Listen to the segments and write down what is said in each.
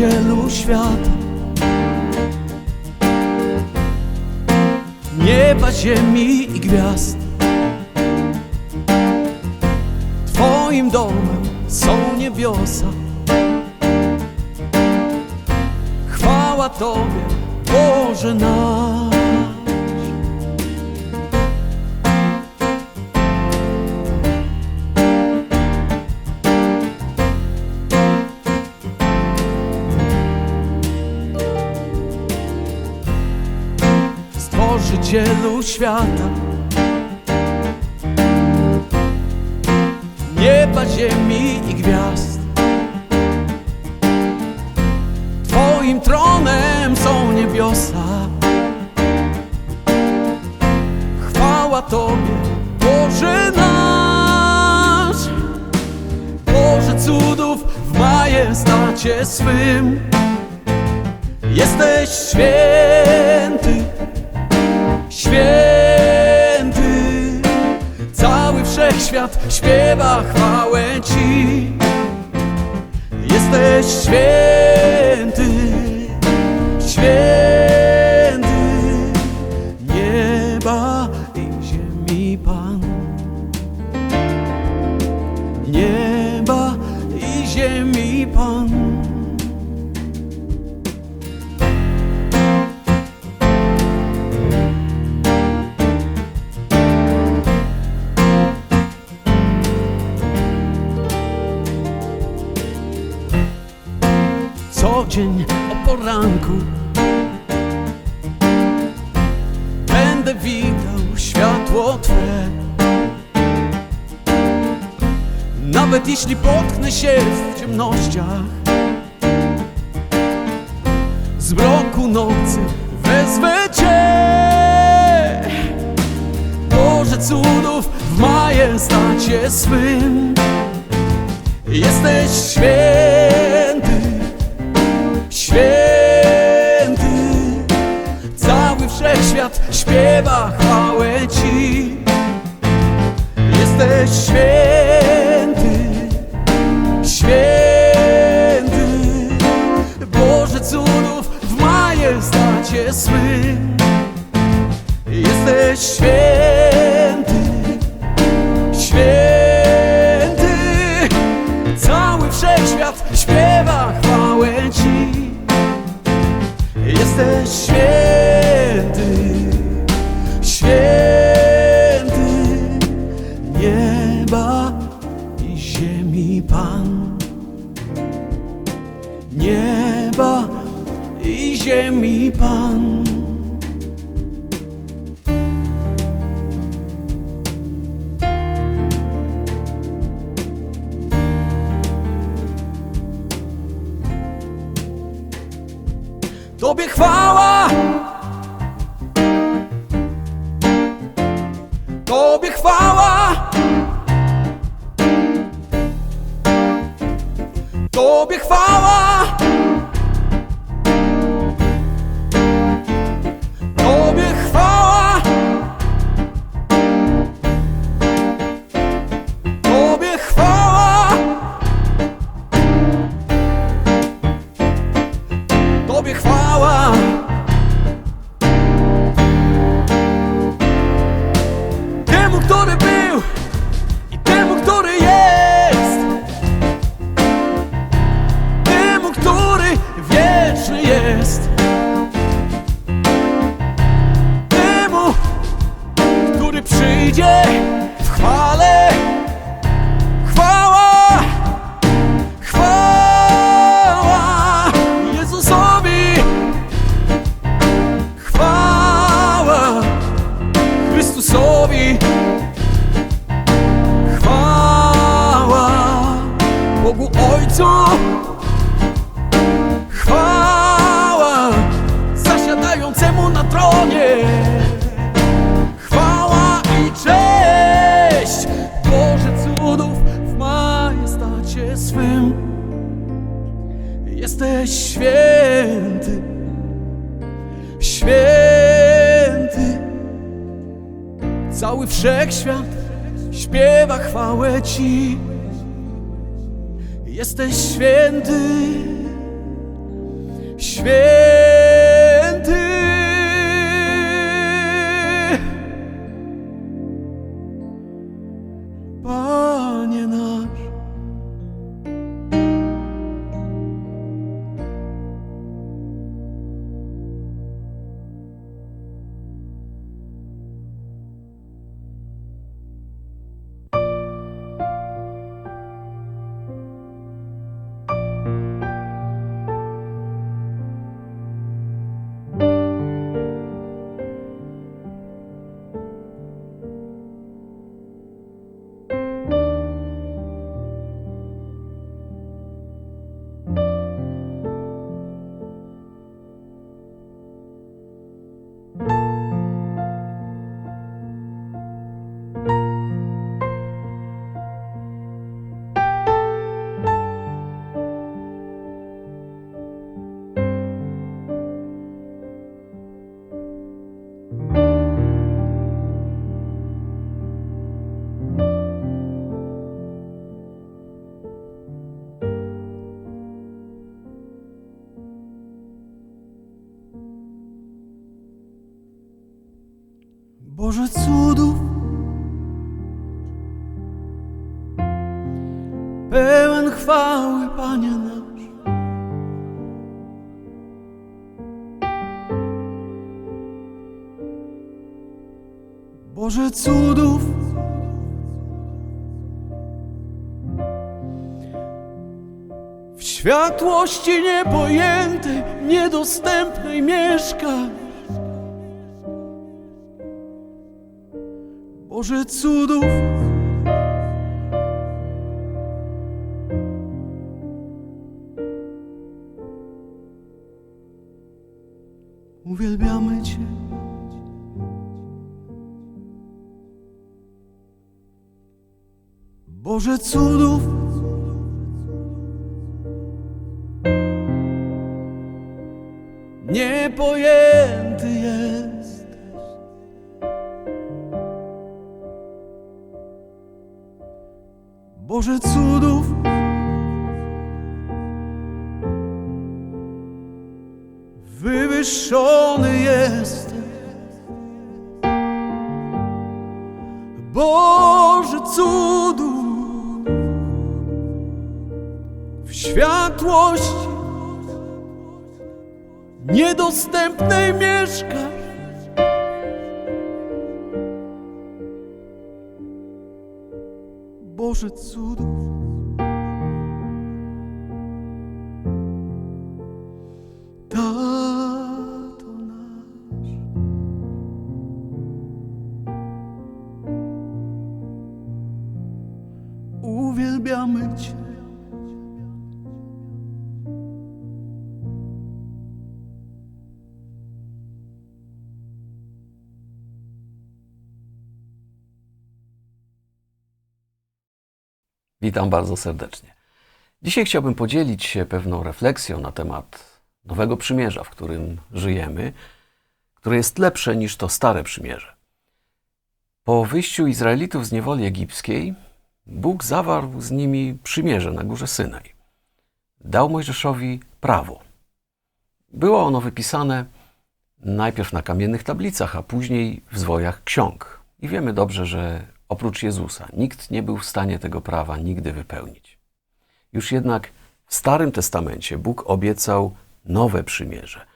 Stworzycielu świata. Nieba, ziemi i gwiazd. Twoim domem są niebiosa. Chwała Tobie, Boże nasz Stworzycielu świata. Nieba, ziemi i gwiazd. Twoim tronem są niebiosa. Chwała Tobie, Boże nasz. Boże cudów w majestacie swym. Jesteś święty Święty, cały wszechświat śpiewa chwałę Ci. Jesteś święty, święty, nieba i ziemi Pan. Nieba i ziemi Pan. Dzień o poranku. Będę witał światło Twe. Nawet jeśli potknę się w ciemnościach Z mroku nocy wezwę Cię. Boże cudów w majestacie swym. Jesteś święty Święty, cały wszechświat śpiewa chwałę Ci. Jesteś święty, święty, Boże cudów w majestacie swym. Jesteś święty, nieba i ziemi Pan. Nieba i ziemi Pan. Tobie chwała. Tobie chwała Cały wszechświat śpiewa chwałę Ci. Jesteś święty Święty Boże cudów? Pełen chwały, Panie nasz. Boże cudów? W światłości niepojętej, niedostępnej mieszkasz Boże cudów. Uwielbiamy Cię. Boże cudów. Niepojęty Boże cudów? Wywyższony jesteś Boże cudów W światłości Niedostępnej mieszkasz Boże cudów. Tato. Uwielbiamy Cię. Witam bardzo serdecznie. Dzisiaj chciałbym podzielić się pewną refleksją na temat nowego przymierza, w którym żyjemy, które jest lepsze niż to stare przymierze. Po wyjściu Izraelitów z niewoli egipskiej, Bóg zawarł z nimi przymierze na górze Synaj. Dał Mojżeszowi prawo. Było ono wypisane najpierw na kamiennych tablicach, a później w zwojach ksiąg. I wiemy dobrze, że oprócz Jezusa nikt nie był w stanie tego prawa nigdy wypełnić. Już jednak w Starym Testamencie Bóg obiecał nowe przymierze.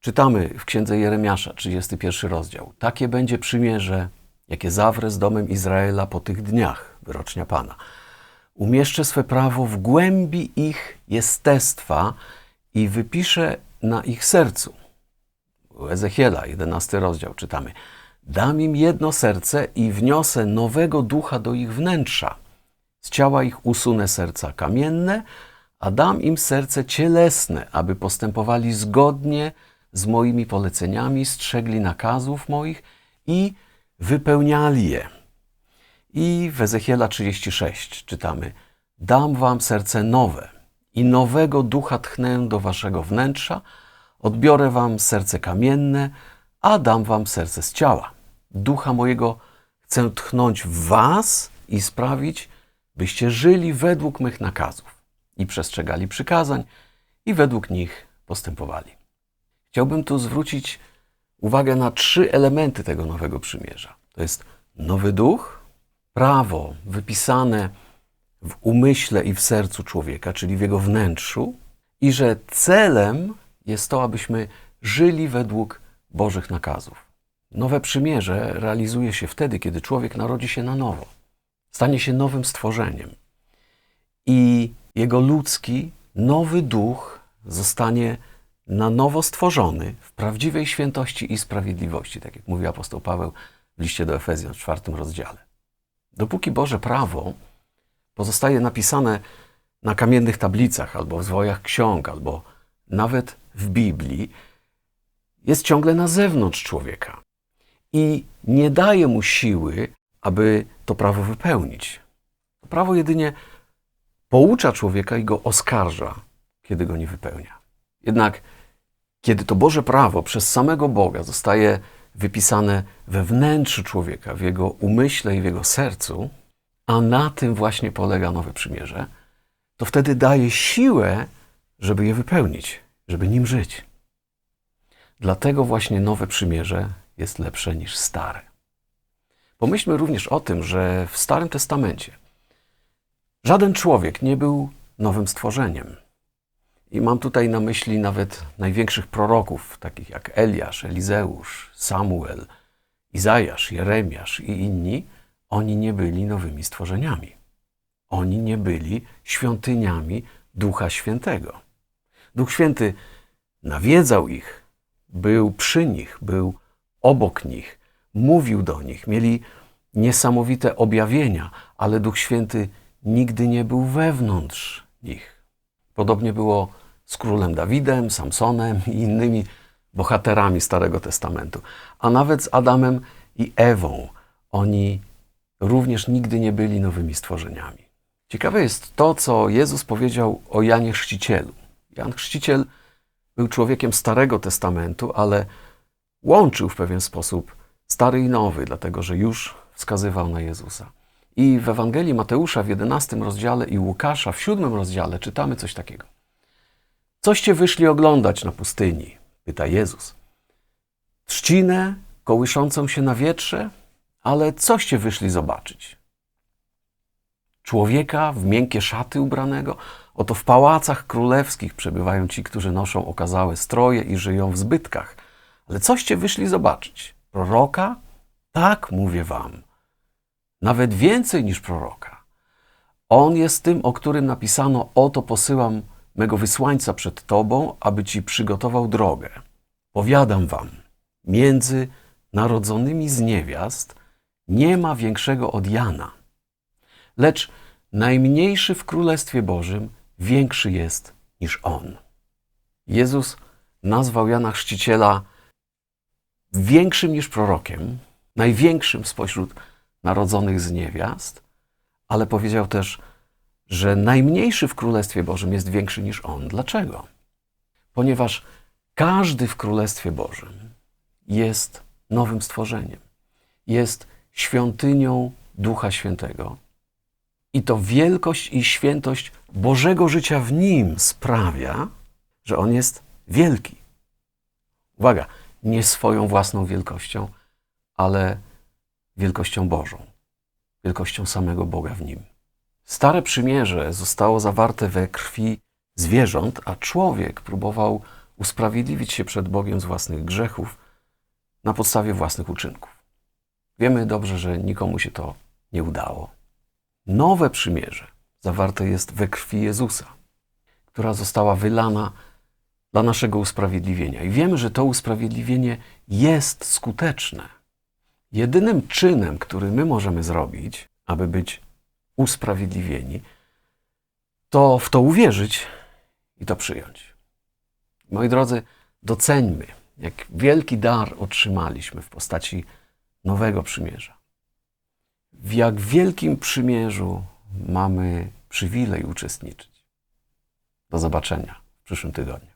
Czytamy w księdze Jeremiasza, 31 rozdział. Takie będzie przymierze, jakie zawrę z domem Izraela po tych dniach, wyrocznia Pana. Umieszczę swe prawo w głębi ich jestestwa i wypiszę na ich sercu. U Ezechiela, 11 rozdział, czytamy. Dam im jedno serce i wniosę nowego ducha do ich wnętrza. Z ciała ich usunę serca kamienne, a dam im serce cielesne, aby postępowali zgodnie z moimi poleceniami, strzegli nakazów moich i wypełniali je. I w Ezechiela 36 czytamy: Dam wam serce nowe i nowego ducha tchnę do waszego wnętrza, odbiorę wam serce kamienne, a dam wam serce z ciała. Ducha mojego chcę tchnąć w was i sprawić, byście żyli według mych nakazów i przestrzegali przykazań i według nich postępowali. Chciałbym tu zwrócić uwagę na trzy elementy tego nowego przymierza. To jest nowy duch, prawo wypisane w umyśle i w sercu człowieka, czyli w jego wnętrzu, i że celem jest to, abyśmy żyli według Bożych nakazów. Nowe przymierze realizuje się wtedy, kiedy człowiek narodzi się na nowo, stanie się nowym stworzeniem i jego ludzki, nowy duch zostanie na nowo stworzony w prawdziwej świętości i sprawiedliwości, tak jak mówi apostoł Paweł w liście do Efezjan w czwartym rozdziale. Dopóki Boże prawo pozostaje napisane na kamiennych tablicach, albo w zwojach ksiąg, albo nawet w Biblii, jest ciągle na zewnątrz człowieka i nie daje mu siły, aby to prawo wypełnić. To prawo jedynie poucza człowieka i go oskarża, kiedy go nie wypełnia. Jednak kiedy to Boże prawo przez samego Boga zostaje wypisane we wnętrzu człowieka, w jego umyśle i w jego sercu, a na tym właśnie polega nowe przymierze, to wtedy daje siłę, żeby je wypełnić, żeby nim żyć. Dlatego właśnie nowe przymierze jest lepsze niż stare. Pomyślmy również o tym, że w Starym Testamencie żaden człowiek nie był nowym stworzeniem. I mam tutaj na myśli nawet największych proroków, takich jak Eliasz, Elizeusz, Samuel, Izajasz, Jeremiasz i inni. Oni nie byli nowymi stworzeniami. Oni nie byli świątyniami Ducha Świętego. Duch Święty nawiedzał ich, był przy nich, był obok nich, mówił do nich, mieli niesamowite objawienia, ale Duch Święty nigdy nie był wewnątrz nich. Podobnie było z królem Dawidem, Samsonem i innymi bohaterami Starego Testamentu, a nawet z Adamem i Ewą. Oni również nigdy nie byli nowymi stworzeniami. Ciekawe jest to, co Jezus powiedział o Janie Chrzcicielu. Jan Chrzciciel był człowiekiem Starego Testamentu, ale łączył w pewien sposób Stary i Nowy, dlatego że już wskazywał na Jezusa. I w Ewangelii Mateusza w 11 rozdziale i Łukasza w 7 rozdziale czytamy coś takiego. Coście wyszli oglądać na pustyni? Pyta Jezus. Trzcinę kołyszącą się na wietrze? Ale coście wyszli zobaczyć? Człowieka w miękkie szaty ubranego? Oto w pałacach królewskich przebywają ci, którzy noszą okazałe stroje i żyją w zbytkach. Ale coście wyszli zobaczyć? Proroka? Tak, mówię wam. Nawet więcej niż proroka. On jest tym, o którym napisano: Oto posyłam mego wysłańca przed tobą, aby ci przygotował drogę. Powiadam wam, między narodzonymi z niewiast nie ma większego od Jana. Lecz najmniejszy w Królestwie Bożym większy jest niż on. Jezus nazwał Jana Chrzciciela większym niż prorokiem, największym spośród narodzonych z niewiast, ale powiedział też, że najmniejszy w Królestwie Bożym jest większy niż on. Dlaczego? Ponieważ każdy w Królestwie Bożym jest nowym stworzeniem, jest świątynią Ducha Świętego. I to wielkość i świętość Bożego życia w nim sprawia, że on jest wielki. Uwaga, nie swoją własną wielkością, ale wielkością Bożą, wielkością samego Boga w nim. Stare przymierze zostało zawarte we krwi zwierząt, a człowiek próbował usprawiedliwić się przed Bogiem z własnych grzechów na podstawie własnych uczynków. Wiemy dobrze, że nikomu się to nie udało. Nowe przymierze zawarte jest we krwi Jezusa, która została wylana dla naszego usprawiedliwienia. I wiemy, że to usprawiedliwienie jest skuteczne. Jedynym czynem, który my możemy zrobić, aby być usprawiedliwieni, to w to uwierzyć i to przyjąć. Moi drodzy, doceńmy, jak wielki dar otrzymaliśmy w postaci nowego przymierza. W jak wielkim przymierzu mamy przywilej uczestniczyć. Do zobaczenia w przyszłym tygodniu.